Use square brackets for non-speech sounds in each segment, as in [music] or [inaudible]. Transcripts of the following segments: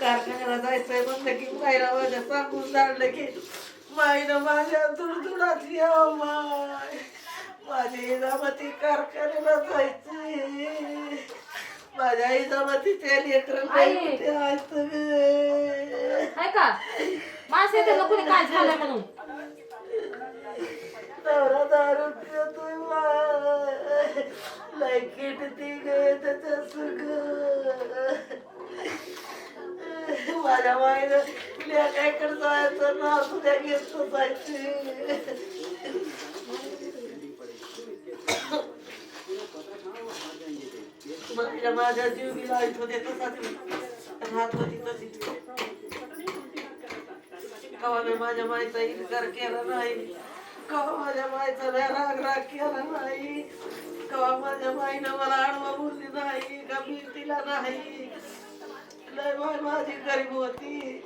कारखान्याला जायचंय म्हणलं की मायला माझ्या सांगून जाणलं की माईनं माझ्या दुडदुडात यावं माय. माझी इजामती कारखान्याला जायची माझ्या इजामतीच्या लेकरं आई. कुठे आहेत ग? आहे का? कुणी काय झालं म्हणून नवरा दारू पितोय माय. लाईकीट ती गे त्याच्या सुख माझ्या माईनं लेकाकडे जायचं? ना तुझ्या घेत जायची माझ्या माझ्या जीव बी लाईत होते तसाच राहत होती तशी. कवा मी माझ्या माईचा इन्कार केला नाही? कवा माझ्या माईचा राग राग केला नाही? कवा माझ्या माईनं मला आडवा बोलली नाही? का मी तिला नाही? लय माय माझी गरीब होती.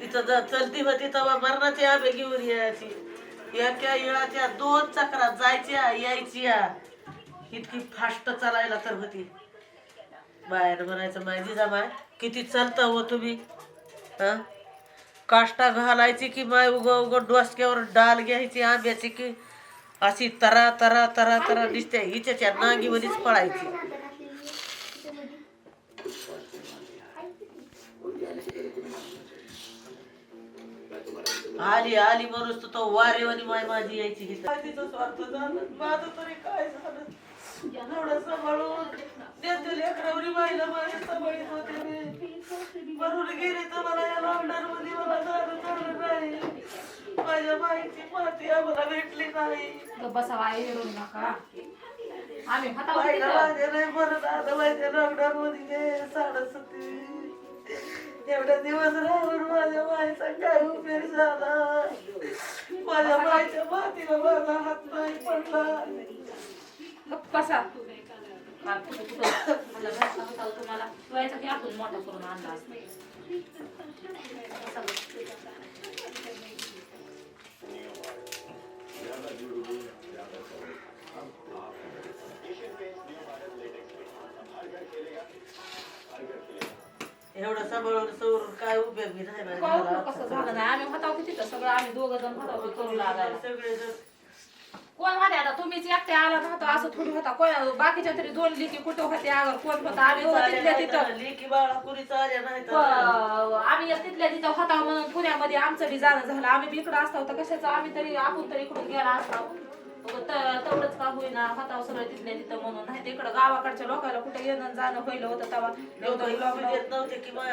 तिथं जर चलती होती तेव्हा मरणाची आंबे घेऊन यायची. एका येळाच्या दोन चक्रात जायच्या यायच्या. इतकी फास्ट चालायला तर होती. बाहेर म्हणायचं माय किती चालता हो तुम्ही? हा? काष्टा घालायची की माय उग उग डोसक्यावर डाल घ्यायची आंब्याची की अशी तरा तरा तरा तरा दिसते. हिच्याच्या नागीमध्येच पळायची. आली आली म्हणून तो वारेवानी माय माझी यायची तिथं स्वार्थ झालं? माझं तरी काय झालं? एवढं सांभाळून त्यांच्या लेकरावरी बाईला माझ्या सांभाळीत होते मी. मरून गेले तर मला या लॉकडाऊन मध्ये मला झालं आम्हाला भेटली नाही बसावा आई रडू नका आम्ही हातावर बाईला तिथं. माझ्या नाही बरं झालं माझ्या लॉकडाऊन मध्ये साडस होती एवढ्या दिवस राहून माझ्या बाईचा काय उपयोग झाला माझ्या बाईच्या मातीला माझा हात नाही पडला गप्प बसा हा, कुठं- कुठं. म्हणलं घरचा होता हो तुम्हाला की मोठा करून आणला असता. बसा गप्प. एवढं सांभाळून सवरून काय उपयोग बी नाही कसं झालं नाही? आम्ही होताव की तिथं सगळं आम्ही दोघं जण होताव की करू लागायला. सगळे जण कोण होते आता? तुम्हीच एकटे आला नव्हता असं थोडी होता. कोण बाकीच्या तरी दोन लिखी कुठं होते? अगर कोण होता? आम्ही हो तिथल्या तिथं. लेकी बाळा कुणीच आल्या नाही प- आम्ही तिथल्या तिथं होता म्हणून पुण्यामध्ये आमचं बी जाणं झालं. आम्ही बी इकडं असतो तर कशाचं? आम्ही तरी आपण तरी इकडून गेला असतो. तेवढंच का होईना होता सगळं तिथल्या तिथं म्हणून. नाही तर इकडं गावाकडच्या लोकांना कुठं येणं जाणं पहिलं होतं तेव्हा. येत नव्हते की माय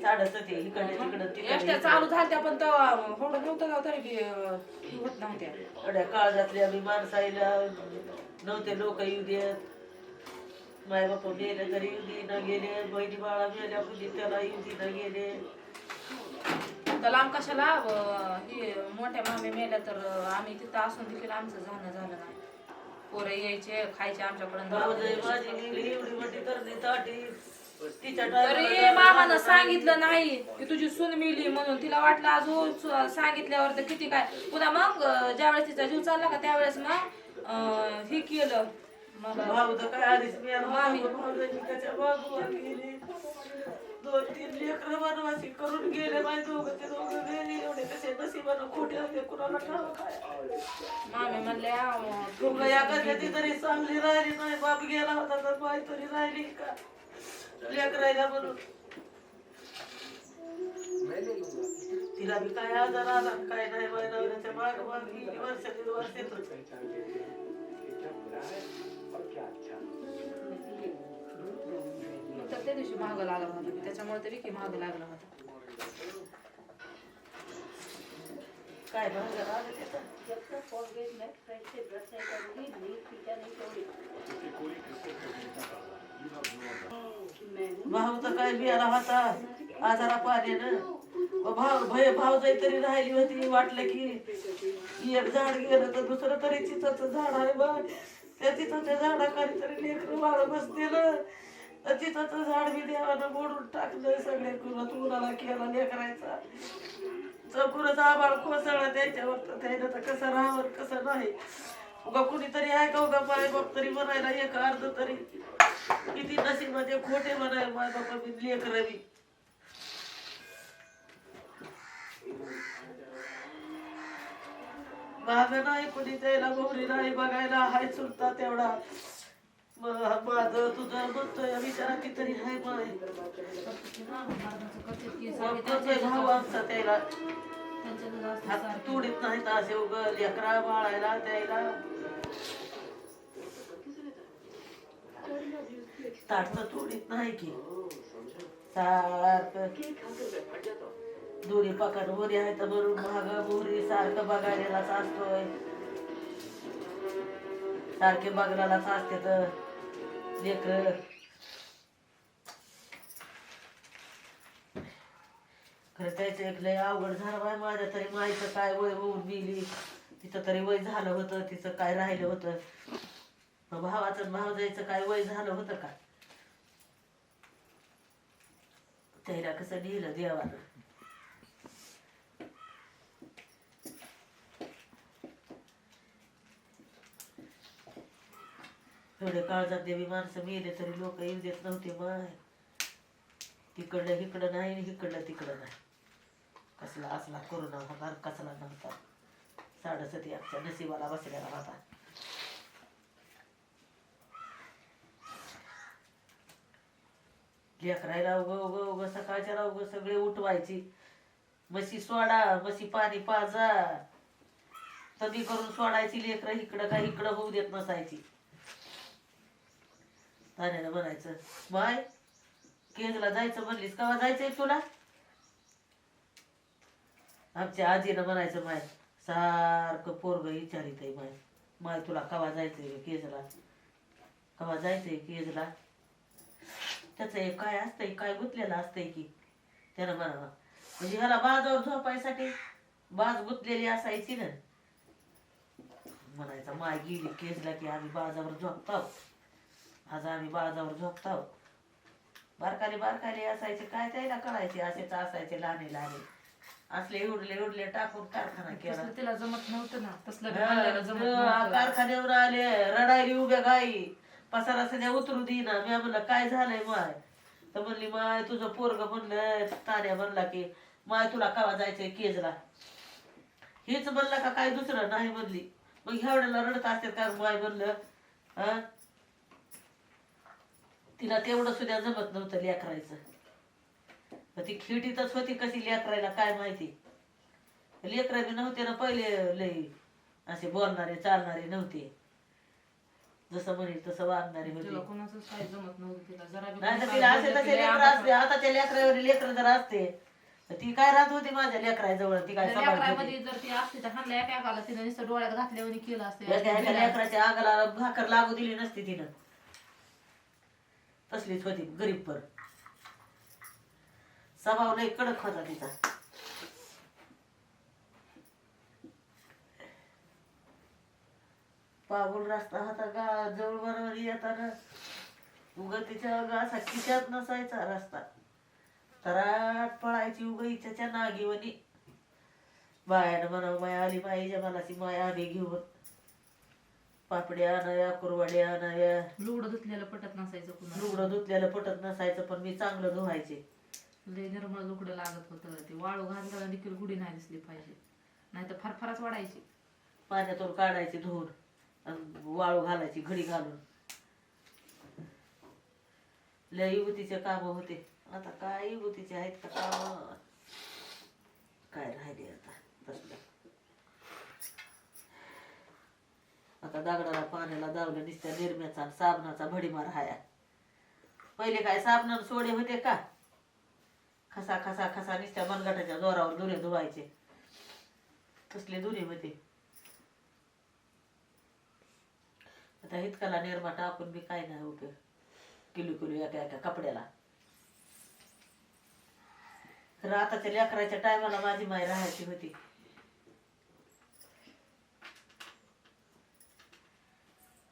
होते इकडे तिकडे एसट्या तिकडे चालू झाल्या पण तेव्हा एवढं नव्हतं का तरी बी होत नव्हत्या. एवढ्या काळजातल्या आम्ही माणसाईला नव्हते लोक येऊ देत. माय बाप गेले तरी येऊ दे न गेले बहिणी बाळा मेल्या म्हणजे त्याला येऊ दे न गेले. तर लांब कशाला? हे मोठ्या मामी मेल्या तर आम्ही तिथं असून देखील आमचं जाणं झालं नाही. पोरं यायचे खायचे आमच्याकडून. तरी मामानं सांगितलं नाही. की तुझी सून मिली म्हणून. तिला वाटलं अजून सांगितल्यावर तर किती काय. पुन्हा मग ज्यावेळेस तिचा जीव चालला का त्यावेळेस मग अं, हे केलं. मग मामी. भाऊजाई त्याच्या बाजूला गेली दोन तीन लेकर बनवासी करून गेले माझे दोघं. ते दोघं गेले एवढे कसे नशिबानं खोटे होते कुणाला ठाव काय मामी म्हणल्या तुला या कधी तरी चांगली राहिली नाही बाप गेला होता तर बाई तरी राहिली का? लेकरायला म्हणून. तिला बी काय आजार आला काय नाही माझ्या नवऱ्याच्या माग माग गेली वर्ष दीड वर्ष मग तर त्या दिवशी महाग लागला होता. त्याच्यामुळे तरी की महाग लागला होता. काय भाऊ तर काय बियाला होता. आजारा पाण्यानं. भाव भय भाव जाई तरी राहिली होती वाटलं की एक झाड गेलं तर दुसरं तरी तिथं झाड आहे बघ. त्या तिथं त्या झाडाखाली तरी लेकरं वाळ बसलेलं तर झाड मी देवानं मोडून टाकलं सगळे कुणात उन्हाला केला लेकरायचा चौकुरच आबाळ कोसळला त्याच्यावर तर त्यानं तर कसं राहावं कसं नाही. उगा कुणीतरी आहे का उगा पाय बाप तरी म्हणायला एक अर्ध तरी. किती नशीबमध्ये खोटे म्हणायला माय बापा मी लेकर मी माझं नाही कुणी त्याला गौरी नाही बघायला हाय चुलता तेवढा. माझं तुझं म्हणतोय विचारा कितीतरी हाय माय करतोय भाऊ आमचा त्याला हात नाही तर असे उग लेकरा बाळायला द्यायला ताटचं तोडीत नाही की. सारखं. दोरी पकड मोरी आहे तर भरून महाग मोरी सारखं बघायला असतोय. सारखे बघायलाच असते तर. लेकर खरं त्याचं एक लय अवघड झालं बाय माझ्या तरी माईचं काय वय होऊन गेली. तिचं तरी वय झालं होतं तिचं काय राहिलं होतं? मग भावाचं भाव जायचं काय वय झालं होतं का? त्याला कसं लिहिलं देवानं? एवढे काळजात देवी माणसं मेले तरी लोक येऊ देत नव्हते माय तिकडलं इकडं नाही आणि इकडलं तिकडं नाही. कसला असला करोना होणार कसला नव्हता. साडेसती आमच्या नशिबाला बसलेला होता. लेकरायला उग उग उग सकाळच्या उग सगळे उठवायची. म्हशी सोडा म्हशी पाणी पाजा. तदी करून सोडायची लेकरं इकडं का इकडं होऊ देत नसायची. तान्यानं म्हणायचं बाय. केजला जायचं म्हणलीस कवा जायचंय तुला? आमच्या आजीनं म्हणायचं माय सारखं पोरग विचारित आहे माय. माय तुला कवा जायचंय केजला? कवा जायचंय केजला? त्याचं एक काय असतंय काय गुतलेलं असतंय की त्यानं म्हणावा. म्हणजे ह्याला बाजावर झोपायसाठी बाज गुतलेली असायची ना. म्हणायचं माय गेली केजला की आम्ही बाजावर झोपतो. आज आम्ही बाजावर झोपतो. बारकाले बारकाले असायचे काय त्याला कळायचे असेच असायचे लहाने लहाने. असले उडले उडले टाकून कारखाना केला. तसलं तिला जमत नव्हतं ना. तसलं बी म्हणलेलं जमत नव्हतं. कारखान्यावर आले रडायली उभ्या गाई. पसारा सध्या उतरू देईना. मी म्हणलं काय झालंय माय? तर म्हणली माय तुझं पोरग म्हणलं तान्या म्हणला की माय तुला कवा जायचंय केजला? हेच म्हणलं का काय दुसरं नाही म्हणली. मग ह्यावेळेला रडत असते का? माय म्हणलं हा तिला तेवढं सुद्धा जमत नव्हतं लेकरायचं. मग ती खिटीतच होती कशी लेकरायला काय माहिती? लेकरं बी नव्हते ना पहिले लई असे बोलणारे चालणारे नव्हते. जसं म्हणेल तसं वागणारे तिला होते कोणाचंच काही जमत नव्हतं तिला. जरा बी नाही तर कोणी तिला काय असे बोललं तसे की लय लेकर आगाऊ असते. आताच्या लेकरावर लेकर जर असते तर ती काय राहत होती माझ्या लेकराजवळ? ती काय सांभाळत होती? लेकरामध्ये जर ती असते तर हाणल्या एका एकाला तिने नुसतं डोळ्यात घातल्यावर केलं एका एका असतं लेकराच्या आगाला भाकर लागू दिली नसती तिनं. तसलीच होती गरीब पर. स्वभाव लय कडक होता तिचा. पागुल रस्ता होता गा जवळ बरोबर येताना उग तिच्या गा असा खिशात नसायचा रस्ता. तराट पळायची उग इच्छाच्या नागीवनी. बायानं म्हणावं माया आली माईच्या मनाची माया आली घेऊन. पापड्या आणाया कुरवाड्या आणाया लुगडं धुतलेलं पटत नसायचं कुणाला. लुगडं धुतलेलं पटत नसायचं पण मी चांगलं धुवायचे. लय निर्मळ लुगडं लागत होतं. ते वाळू घालताना देखील गुढी नाही दिसली पाहिजे. नाही तर फारफारच वाढायची. पाण्यातून काढायचे धुवून आणि वाळू घालायची घडी घालून. लय युवतीचे काम होते. आता काय युवतीचे आहेत का काम? काय राहिले आता? तसलं आता दगडाला पाण्याला दावलं नुसत्या निरम्याचा आणि साबणाचा भडीमार हाया. पहिले काय साबणानं सोडे होते का? खसा खसा खसा निसत्या मनगटाच्या जोरावर दुरे धुवायचे. कसले दुरे होते. आता इतकाला निर्मा टाकून बी काय नाही उपयोग किलो किलो एका एका कपड्याला. तर आताच्या लेकराच्या टायमाला माझी माय राहायची होती.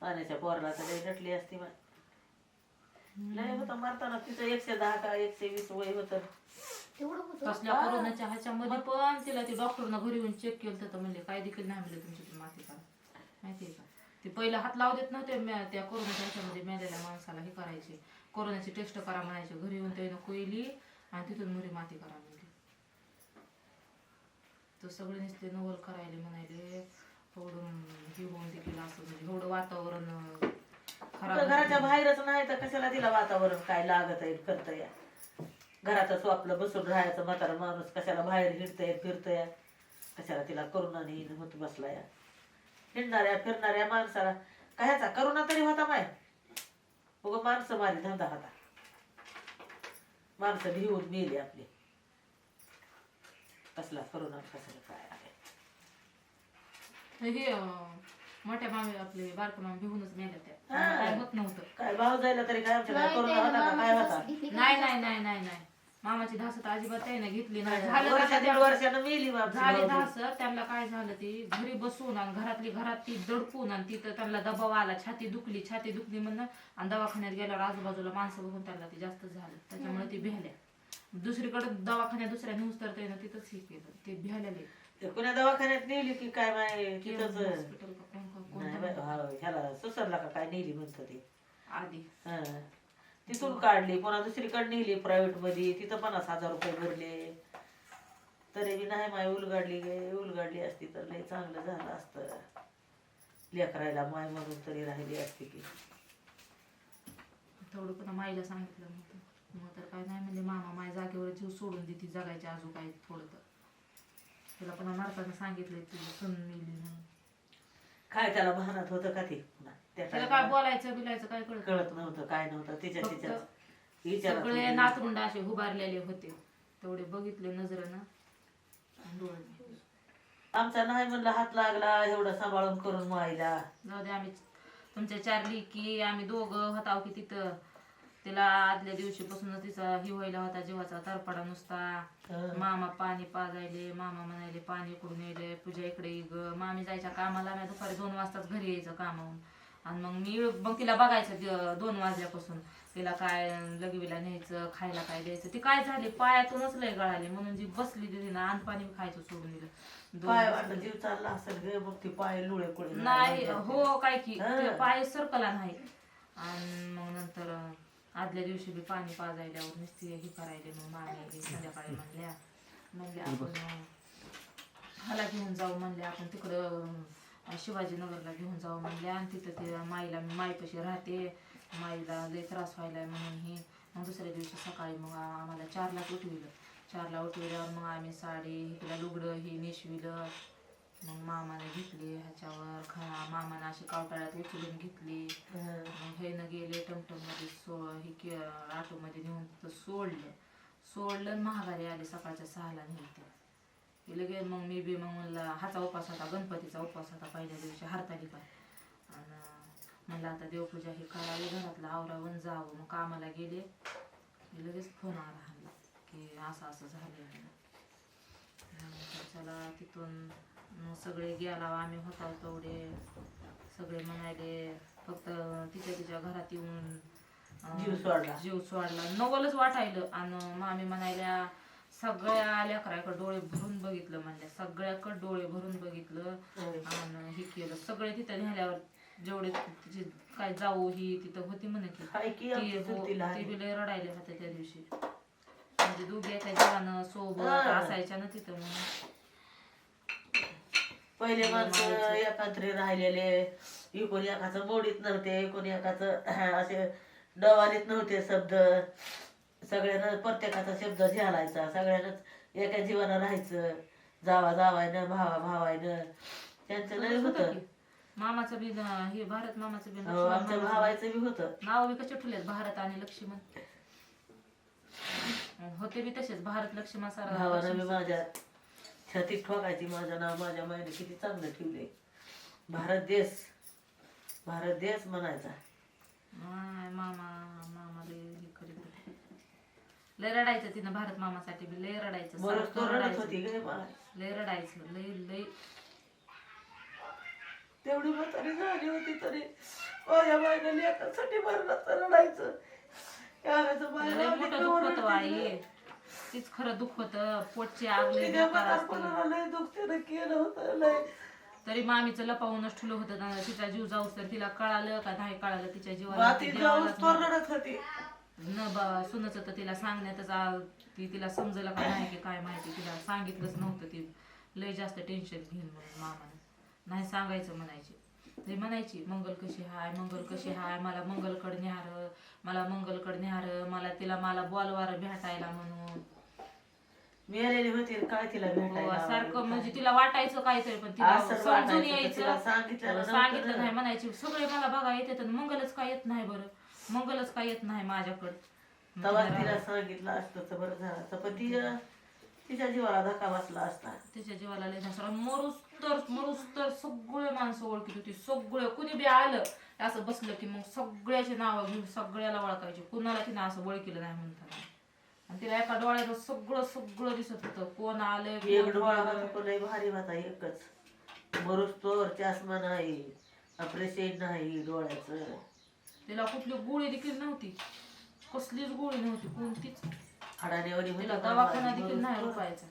पाण्याच्या पोरला तर लई नटली असती माय लय होतं मारताना तिचं एकशे दहा का एकशे वीस वय होतं. तेवढं होतं. तसल्या कोरोनाच्या ह्याच्यामध्ये पण तिला ते डॉक्टरनं घरी येऊन चेक केलं तर म्हणले काय देखील नाही म्हणले तुमची ती माती का माहितीये का? ते पहिलं हात लावू देत नव्हते म्या- त्या कोरोनाच्या ह्याच्यामध्ये मेलेल्या माणसाला हे करायचे. कोरोनाची टेस्ट करा म्हणायचे. घरी येऊन त्यानं कोयली आणि तिथून मुरी माती करा म्हणजे तर सगळे नुसते नवल करायले म्हणायले एवढं हे होऊन देखील असं म्हणजे एवढं वातावरण खराब घराच्या बाहेरच नाही तर कशाला तिला वातावरण काय लागत आहे करता या घरातच आपलं बसून राहायचं म्हातारा माणूस कशाला बाहेर हिंडतय फिरतय? कशाला तिला करुणा येणं होत बसला या हिंडणाऱ्या फिरणाऱ्या माणसाला कायचा करुणा तरी होता माय. उग माणसं मारी धंदा होता. माणसं भिवून मेली आपली. कसला करुणा कसला काय? हे अं, मोठ्या मामी आपले बारका मामी भिवूनच मेल्या त्या. हा. काय होत नव्हतं. काय भाव जायला तरी काय आमच्या काय करुणा होता का? काय होता? नाही नाही नाही नाही नाही. मामाची धासत अजिबात आहे ना घेतली नाही. झालं वर्षा दीड वर्षानं मेली त्यांना काय झालं ती? घरी बसून आणि घरातली घरात ती दडपून आणि तिथं त्यांना दबाव आला छाती दुखली छाती दुखली म्हणून आणि दवाखान्यात गेल्यावर आजूबाजूला माणसं बघून त्यांना ते जास्त झालं. त्याच्यामुळे ती भिहल्या दुसरीकडे दवाखान्यात दुसऱ्या न्यूज तर त्यानं तिथंच हे केलं. ते भिहायला ते कुण्या दवाखान्यात नेली की काय माय तिथंच? नाही? बाई, हा, ह्याला सुसरला का काय नेली म्हणत ते? आधी. हा. तिथून काढली पुन्हा दुसरीकडे नेली प्रायव्हेटमध्ये तिथं पन्नास हजार रुपये भरले. तरी बी नाही माय उलगाडली गे उलगाडली असती तर लय चांगलं झालं असतं. लेकरायला माय म्हणून तरी राहिली असती की थोडं पण माईला सांगितलं नव्हतं मग तर काय नाही म्हणजे मामा माय जागेवर जीव सोडून देते जगायच्या आजू काय थोडं तर. तिला पण नरकानं सांगितलंय तुझी सून मेली म्हणून. काय त्याला भानात होतं का ते? पुन्हा त्या तिला काय टायमाला बोलायचं बिलायचं काय कळत कळत नव्हतं काय नव्हतं तिच्या फक्त विचारात सगळे होती. नातरुंड असे उभारलेले होते. तेवढे बघितले नजरेनं. आणि डोळ्याने. आमचा नाही म्हणलं हात लागला एवढं सांभाळून करून मायला. जाऊ दे आम्ही तुमच्या चार की आम्ही दोघं होताव की तिथं. तिला आदल्या दिवशीपासून तिचा ही व्हायला होता जीवाचा तरपडा नुसता. मामा पाणी पाजायले मामा म्हणायले पाणी इकडून यायले पूजा इकडे ग. मामी जायच्या कामाला मी दुपारी दोन वाजताच घरी यायचं कामाहून आणि मग मी मग तिला बघायचं दोन वाजल्यापासून. तिला काय लगवीला न्यायचं खायला काय द्यायचं. ती काय झाली? पायातूनच लय गळाली. म्हणून जी बसली तिथे ना आणि पाणी खायचं सोडून दिलं. पाय जीव चालला असेल गे मग ती पाय लुळे नाही हो काय की पाय सरकला नाही. आणि मग नंतर आदल्या दिवशी बी पाणी पाजायल्यावर नुसती हे करायले मग मामी हे संध्याकाळी म्हणल्या. म्हणले आपण अं, ह्याला घेऊन जाऊ म्हणले आपण तिकडं शिवाजीनगरला घेऊन जाऊ म्हणल्या. आणि तिथं ते माईला मी माईपाशी राहते. माईला लय त्रास व्हायलाय म्हणून ही. मग दुसऱ्या दिवशी सकाळी मग आम्हाला चारलाच उठविलं. चारला उठविल्यावर मग आम्ही साडी तिला लुगडं हे नेशविलं मग मामाने घेतली ह्याच्यावर खा मामाने अशी कावटाळ्यात उचलून घेतली. मग हे न गेले टमटममध्ये सो हे के ऑटोमध्ये नेऊन तिथं सोडलं. सोडलं महागारी आले सकाळच्या सहाला नेलते. हे लगे मग मी बी मग म्हणलं हाचा उपास होता गणपतीचा उपास होता पहिल्या दिवशी हरतालिका आणि म्हणलं आता देवपूजा हे करावी घरातलं आवरावून जावं. मग कामाला गेले. की लगेच फोन आला ह्यांना की असं असं झालं चला तिथून मग सगळे गेला आम्ही होता तेवढे. सगळे म्हणाले फक्त तिच्या तिच्या घरात येऊन जीव सोडला. जीव सोडला. नवलच वाटायलं. आणि मामी म्हणायल्या सगळ्या लेकराकडे डोळे भरून बघितलं म्हणल्या. सगळ्याकडे डोळे भरून बघितलं. आणि हे केलं. सगळे तिथं झाल्यावर जेवढे तिचे काय जाऊ ही तिथं होती म्हणे की ती हो लय रडायले होते त्या दिवशी. म्हणजे दोघी एका जीवानं सोबत हा. असायच्या ना तिथं म्हणून. पहिले माणसं एकात्री राहिलेले. इकोण एकाचं मोडीत नव्हते इकोण एकाचं [clears throat] असे डवालीत नव्हते शब्द. सगळ्यांना प्रत्येकाचा शब्द झेलायचा. सगळ्यांनाच एका जीवानं राहायचं. जावा जावायनं भावा भावायनं. त्यांचं लय होतं. मामाचं बी हे भारत मामाचं बी हो, आमच्या. भावायचं बी. होतं. नाव बी कसे ठेवलेत? भारत आणि लक्ष्मण. [laughs] होते बी तसेच. भारत लक्ष्मण सारा भावानं बी माझ्या छातीत ठोकायची माझं नाव माझ्या मायने किती चांगलं ठेवले भारत देश भारत देश म्हणायचा. माय मामा मामा लय हे करीत होते. लय रडायचं तिनं भारत मामासाठी बी लय रडायचं बरंच सारखं तो रडत रडायचं. होती गे माय लय रडायचं लय लय. तेवढी म्हातारी झाली होती तरी माझ्या बायला लेकासाठी मरणाचं रडायचं. लय मोठं दुःख होतं रडते आई. तीच खरं दुःख होतं पोटची आग लय तिच्या बेकार असते. म्हातारपणाला लय दुःख त्यानं केलं होतं लय. तरी मामीचं लपावूनच ठुलं होतं ना तिचा जीव जाऊस तर तिला कळालं का नाही कळालं तिच्या जीवाला ती देवालाच होती. न बा सुनच तर तिला सांगण्यातच आ- ती तिला समजलं का नाही की काय माहिती तिला सांगितलंच नव्हतं ती. लय जास्त टेन्शन घेईन म्हणून मामानं. नाही सांगायचं म्हणायची. ते म्हणायची मंगल कशी हाय मंगल कशी हाय मला मंगलकड न्यार मला मंगलकड न्यार मला तिला मला बोलवार भेटायला म्हणून. मेलेली होती काय तिला हो, भेटायला सारखं म्हणजे तिला वाटायचं काहीतरी पण तिला समजून वाटायचं, तिला यायचं सांगितलं नव्हतं सांगितलं. नाही म्हणायची सगळे मला बघा येते तर मंगलच काय येत नाही बरं. मंगलच काय येत नाही माझ्याकडं. तेव्हा तिला तिला सांगितलं असतं तर बरं झालं असतं पण ती तिच्या जीवाला धक्का बसला असता. त्याच्या जीवाला लय नसला मरूस तर मरूस तर सगळे माणसं ओळखीत होती सगळे. कुणी बी आलं असं बसलं की मग सगळ्याचे नावं घेऊन सगळ्याला ओळखायचे. कुणाला तिनं असं ओळखीलं नाही म्हणतात आणि तिला एका डोळ्याचं सगळं सगळं दिसत होतं. कोण आलं एक कोण डोळा गेलं. माझा लय भारी होता एकच. मरुस तोर चष्मा नाही ऑपरेशन नाही डोळ्याचं. तिला कुठली गोळी देखील नव्हती. कसलीच गोळी नव्हती कोणतीच. हाडानेवरी तिला दवाखाना देखील नाही रुपायचा.